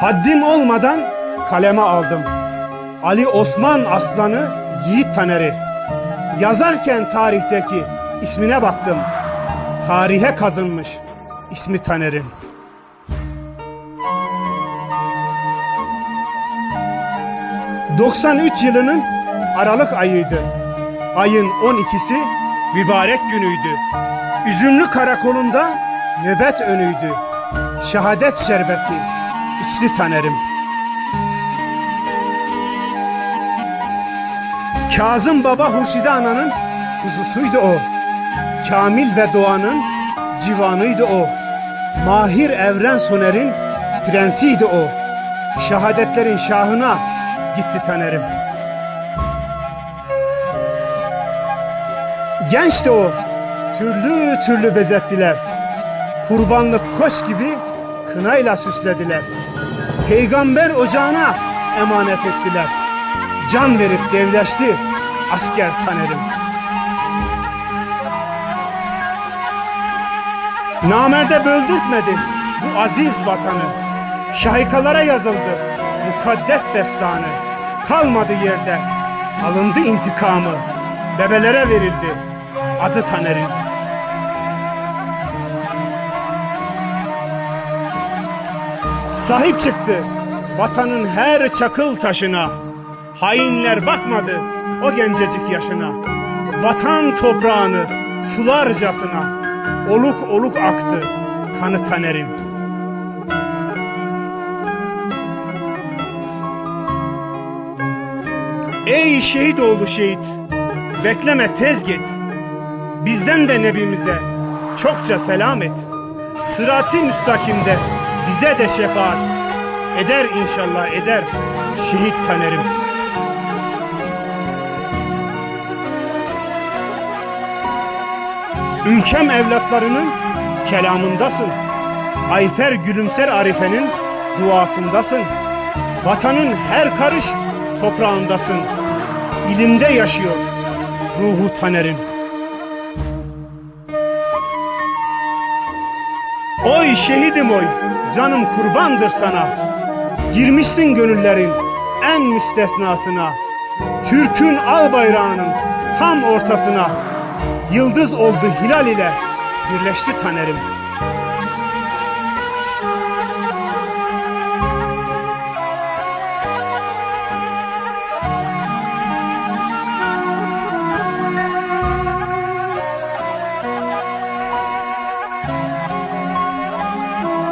Haddim olmadan kaleme aldım. Ali Osman Aslanı Yiğit Taner'i. Yazarken tarihteki ismine baktım. Tarihe kazınmış ismi Taner'in. ...93 yılının Aralık ayıydı. Ayın 12'si mübarek günüydü. Üzümlü karakolunda nöbet önüydü. Şehadet şerbeti içti Taner'im. Kazım Baba Hurşide Ana'nın kuzusuydu o. Kamil ve Doğan'ın civanıydı o. Mahir Evren Soner'in prensiydi o. Şehadetlerin şahına gitti Taner'im. Gençti o. Türlü türlü bezettiler. Kurbanlık koç gibi kınayla süslediler. Peygamber ocağına emanet ettiler. Can verip devleşti asker Taner'im. Namerde böldürtmedi bu aziz vatanı. Şahikalara yazıldı mukaddes destanı. Kalmadı yerde, alındı intikamı. Bebelere verildi adı Taner'in. Sahip çıktı vatanın her çakıl taşına. Hainler bakmadı o gencecik yaşına. Vatan toprağını sularcasına oluk oluk aktı kanı Taner'in. Ey şehit oğlu şehit, bekleme tez git. Bizden de nebimize çokça selam et. Sırat-ı müstakimde bize de şefaat eder inşallah eder şehit Taner'im. Ülkem evlatlarının kelamındasın. Ayfer gülümser Arife'nin duasındasın. Vatanın her karış toprağındasın. İlimde yaşıyor ruhu Taner'in. Oy şehidim oy, canım kurbandır sana. Girmişsin gönüllerin en müstesnasına. Türk'ün al bayrağının tam ortasına. Yıldız oldu hilal ile birleşti Taner'im.